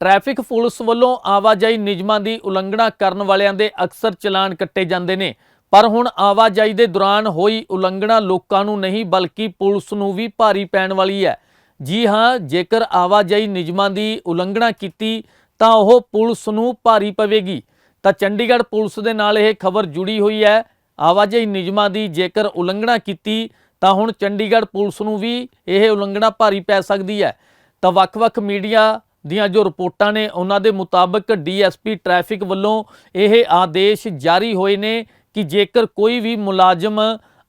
Traffic police ਵੱਲੋਂ ਆਵਾਜਾਈ ਨਿਯਮਾਂ ਦੀ ਉਲੰਘਣਾ ਕਰਨ ਵਾਲਿਆਂ ਦੇ ਅਕਸਰ ਚਲਾਨ ਕੱਟੇ ਜਾਂਦੇ ਨੇ। ਪਰ ਹੁਣ ਆਵਾਜਾਈ ਦੇ ਦੌਰਾਨ ਹੋਈ ਉਲੰਘਣਾ ਲੋਕਾਂ ਨੂੰ ਨਹੀਂ, ਬਲਕਿ ਪੁਲਿਸ ਨੂੰ ਵੀ ਭਾਰੀ ਪੈਣ ਵਾਲੀ ਹੈ। ਜੀ ਹਾਂ, ਜੇਕਰ ਆਵਾਜਾਈ ਨਿਯਮਾਂ ਦੀ ਉਲੰਘਣਾ ਕੀਤੀ, ਤਾਂ ਉਹ ਪੁਲਿਸ ਨੂੰ ਭਾਰੀ ਪਵੇਗੀ। ਤਾਂ ਚੰਡੀਗੜ੍ਹ ਪੁਲਿਸ ਦੇ ਨਾਲ ਇਹ ਖਬਰ ਜੁੜੀ ਹੋਈ ਹੈ। ਆਵਾਜਾਈ ਨਿਯਮਾਂ ਦੀ ਜੇਕਰ ਉਲੰਘਣਾ ਕੀਤੀ, ਤਾਂ ਹੁਣ ਚੰਡੀਗੜ੍ਹ ਪੁਲਿਸ ਨੂੰ ਵੀ ਇਹ ਉਲੰਘਣਾ ਭਾਰੀ ਪੈ ਸਕਦੀ ਹੈ। ਤਾਂ ਵੱਖ-ਵੱਖ ਮੀਡੀਆ ਦੀਆਂ ਜੋ ਰਿਪੋਰਟਾਂ ਨੇ, ਉਹਨਾਂ ਦੇ ਮੁਤਾਬਕ ਡੀਐਸਪੀ ਟ੍ਰੈਫਿਕ ਵੱਲੋਂ ਇਹ ਆਦੇਸ਼ ਜਾਰੀ ਹੋਏ ਨੇ ਕਿ ਜੇਕਰ ਕੋਈ ਵੀ ਮੁਲਾਜ਼ਮ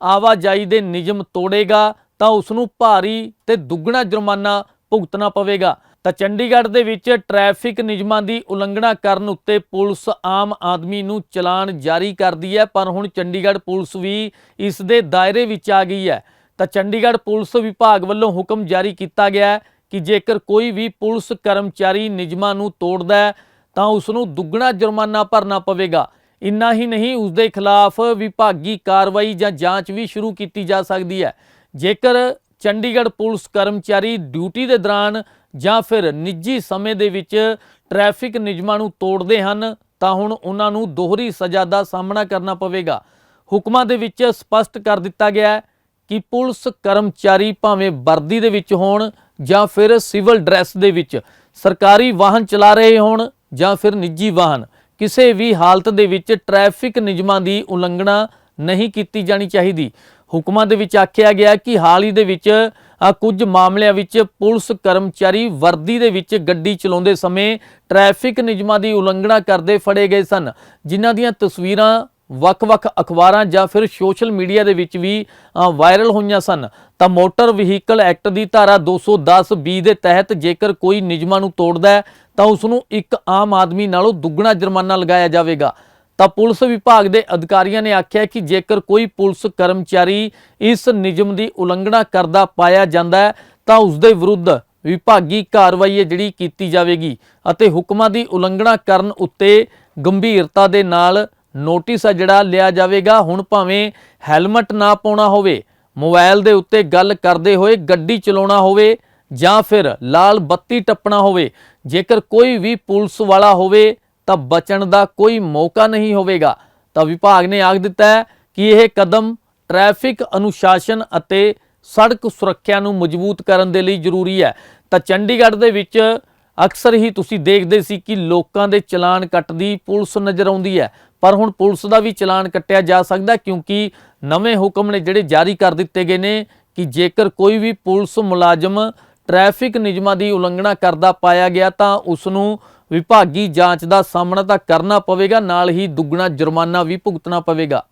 ਆਵਾਜਾਈ ਦੇ ਨਿਯਮ ਤੋੜੇਗਾ, ਤਾਂ ਉਸ ਨੂੰ ਭਾਰੀ ਤੇ ਦੁੱਗਣਾ ਜੁਰਮਾਨਾ ਭੁਗਤਣਾ ਪਵੇਗਾ। ਤਾਂ ਚੰਡੀਗੜ੍ਹ ਦੇ ਵਿੱਚ ਟ੍ਰੈਫਿਕ ਨਿਯਮਾਂ ਦੀ ਉਲੰਘਣਾ ਕਰਨ ਉੱਤੇ ਪੁਲਿਸ ਆਮ ਆਦਮੀ ਨੂੰ ਚਲਾਨ ਜਾਰੀ ਕਰਦੀ ਹੈ, ਪਰ ਹੁਣ ਚੰਡੀਗੜ੍ਹ ਪੁਲਿਸ ਵੀ ਇਸ ਦੇ ਦਾਇਰੇ ਵਿੱਚ ਆ ਗਈ ਹੈ। ਤਾਂ ਚੰਡੀਗੜ੍ਹ ਪੁਲਿਸ ਵਿਭਾਗ ਵੱਲੋਂ ਹੁਕਮ ਜਾਰੀ ਕੀਤਾ ਗਿਆ ਹੈ ਕਿ ਜੇਕਰ ਕੋਈ ਵੀ ਪੁਲਿਸ ਕਰਮਚਾਰੀ ਨਿਯਮਾਂ ਨੂੰ ਤੋੜਦਾ ਹੈ, ਤਾਂ ਉਸ ਨੂੰ ਦੁੱਗਣਾ ਜੁਰਮਾਨਾ ਭਰਨਾ ਪਵੇਗਾ। ਇੰਨਾ ਹੀ ਨਹੀਂ ਉਸ ਦੇ ਖਿਲਾਫ ਵਿਭਾਗੀ ਕਾਰਵਾਈ ਜਾਂ ਜਾਂਚ ਵੀ ਸ਼ੁਰੂ ਕੀਤੀ ਜਾ ਸਕਦੀ ਹੈ। ਜੇਕਰ ਚੰਡੀਗੜ੍ਹ ਪੁਲਿਸ ਕਰਮਚਾਰੀ ਡਿਊਟੀ ਦੇ ਦੌਰਾਨ ਜਾਂ ਫਿਰ ਨਿੱਜੀ ਸਮੇਂ ਦੇ ਵਿੱਚ ਟ੍ਰੈਫਿਕ ਨਿਯਮਾਂ ਨੂੰ ਤੋੜਦੇ ਹਨ, ਤਾਂ ਹੁਣ ਉਹਨਾਂ ਨੂੰ ਦੋਹਰੀ ਸਜ਼ਾ ਦਾ ਸਾਹਮਣਾ ਕਰਨਾ ਪਵੇਗਾ। ਹੁਕਮਾਂ ਦੇ ਵਿੱਚ ਸਪਸ਼ਟ ਕਰ ਦਿੱਤਾ ਗਿਆ ਹੈ ਕਿ ਪੁਲਿਸ ਕਰਮਚਾਰੀ ਭਾਵੇਂ ਵਰਦੀ ਦੇ ਵਿੱਚ ਹੋਣ ਜਾਂ ਫਿਰ ਸਿਵਲ ਡਰੈਸ ਦੇ ਵਿੱਚ ਸਰਕਾਰੀ ਵਾਹਨ ਚਲਾ ਰਹੇ ਹੋਣ ਜਾਂ ਫਿਰ ਨਿੱਜੀ ਵਾਹਨ, ਕਿਸੇ ਵੀ ਹਾਲਤ ਦੇ ਵਿੱਚ ਟ੍ਰੈਫਿਕ ਨਿਯਮਾਂ ਦੀ ਉਲੰਘਣਾ ਨਹੀਂ ਕੀਤੀ ਜਾਣੀ ਚਾਹੀਦੀ। ਹੁਕਮਾਂ ਦੇ ਵਿੱਚ ਆਖਿਆ ਗਿਆ ਕਿ ਹਾਲ ਹੀ ਦੇ ਵਿੱਚ ਆ ਕੁਝ ਮਾਮਲਿਆਂ ਵਿੱਚ ਪੁਲਿਸ ਕਰਮਚਾਰੀ ਵਰਦੀ ਦੇ ਵਿੱਚ ਗੱਡੀ ਚਲਾਉਂਦੇ ਸਮੇਂ ਟ੍ਰੈਫਿਕ ਨਿਯਮਾਂ ਦੀ ਉਲੰਘਣਾ ਕਰਦੇ ਫੜੇ ਗਏ ਸਨ, ਜਿਨ੍ਹਾਂ ਦੀਆਂ ਤਸਵੀਰਾਂ ਵੱਖ-ਵੱਖ ਅਖਬਾਰਾਂ ਜਾਂ ਫਿਰ ਸੋਸ਼ਲ ਮੀਡੀਆ ਦੇ ਵਿੱਚ ਵੀ ਵਾਇਰਲ ਹੋਈਆਂ ਸਨ। ਤਾਂ ਮੋਟਰ ਵਹੀਕਲ ਐਕਟ ਦੀ ਧਾਰਾ 210 ਬੀ ਦੇ ਤਹਿਤ ਜੇਕਰ ਕੋਈ ਨਿਯਮਾਂ ਨੂੰ ਤੋੜਦਾ ਹੈ, ਤਾਂ ਉਸ ਨੂੰ ਇੱਕ ਆਮ ਆਦਮੀ ਨਾਲੋਂ ਦੁੱਗਣਾ ਜੁਰਮਾਨਾ ਲਗਾਇਆ ਜਾਵੇਗਾ। ਤਾਂ ਪੁਲਿਸ ਵਿਭਾਗ ਦੇ ਅਧਿਕਾਰੀਆਂ ਨੇ ਆਖਿਆ ਕਿ ਜੇਕਰ ਕੋਈ ਪੁਲਿਸ ਕਰਮਚਾਰੀ ਇਸ ਨਿਯਮ ਦੀ ਉਲੰਘਣਾ ਕਰਦਾ ਪਾਇਆ ਜਾਂਦਾ ਹੈ, ਤਾਂ ਉਸ ਦੇ ਵਿਰੁੱਧ ਵਿਭਾਗੀ ਕਾਰਵਾਈ ਹੈ ਜਿਹੜੀ ਕੀਤੀ ਜਾਵੇਗੀ ਅਤੇ ਹੁਕਮਾਂ ਦੀ ਉਲੰਘਣਾ ਕਰਨ ਉੱਤੇ ਗੰਭੀਰਤਾ ਦੇ ਨਾਲ ਨੋਟਿਸ ਆ ਜਿਹੜਾ ਲਿਆ ਜਾਵੇਗਾ। ਹੁਣ ਭਾਵੇਂ ਹੈਲਮਟ ਨਾ ਪਾਉਣਾ ਹੋਵੇ, ਮੋਬਾਈਲ ਦੇ ਉੱਤੇ ਗੱਲ ਕਰਦੇ ਹੋਏ ਗੱਡੀ ਚਲਾਉਣਾ ਹੋਵੇ ਜਾਂ ਫਿਰ ਲਾਲ ਬੱਤੀ ਟੱਪਣਾ ਹੋਵੇ, ਜੇਕਰ ਕੋਈ ਵੀ ਪੁਲਿਸ ਵਾਲਾ ਹੋਵੇ ਤਾਂ ਬਚਣ ਦਾ ਕੋਈ ਮੌਕਾ ਨਹੀਂ ਹੋਵੇਗਾ। ਤਾਂ ਵਿਭਾਗ ਨੇ ਆਖ ਦਿੱਤਾ ਹੈ ਕਿ ਇਹ ਕਦਮ ਟ੍ਰੈਫਿਕ ਅਨੁਸ਼ਾਸਨ ਅਤੇ ਸੜਕ ਸੁਰੱਖਿਆ ਨੂੰ ਮਜ਼ਬੂਤ ਕਰਨ ਦੇ ਲਈ ਜ਼ਰੂਰੀ ਹੈ। ਤਾਂ ਚੰਡੀਗੜ੍ਹ ਦੇ ਵਿੱਚ ਅਕਸਰ ਹੀ ਤੁਸੀਂ ਦੇਖਦੇ ਸੀ ਕਿ ਲੋਕਾਂ ਦੇ ਚਲਾਨ ਕੱਟਦੀ ਪੁਲਿਸ ਨਜ਼ਰ ਆਉਂਦੀ ਹੈ। ਪਰ ਹੁਣ ਪੁਲਿਸ ਦਾ ਵੀ ਚਲਾਨ ਕੱਟਿਆ ਜਾ ਸਕਦਾ ਕਿਉਂਕਿ ਨਵੇਂ ਹੁਕਮ ਨੇ ਜਿਹੜੇ ਜਾਰੀ ਕਰ ਦਿੱਤੇ ਗਏ ਨੇ ਕਿ ਜੇਕਰ ਕੋਈ ਵੀ ਪੁਲਿਸ ਮੁਲਾਜ਼ਮ ਟ੍ਰੈਫਿਕ ਨਿਯਮਾਂ ਦੀ ਉਲੰਘਣਾ ਕਰਦਾ ਪਾਇਆ ਗਿਆ ਤਾਂ ਉਸ ਨੂੰ ਵਿਭਾਗੀ ਜਾਂਚ ਦਾ ਸਾਹਮਣਾ ਤਾਂ ਕਰਨਾ ਪਵੇਗਾ, ਨਾਲ ਹੀ ਦੁੱਗਣਾ ਜੁਰਮਾਨਾ ਵੀ ਭੁਗਤਣਾ ਪਵੇਗਾ।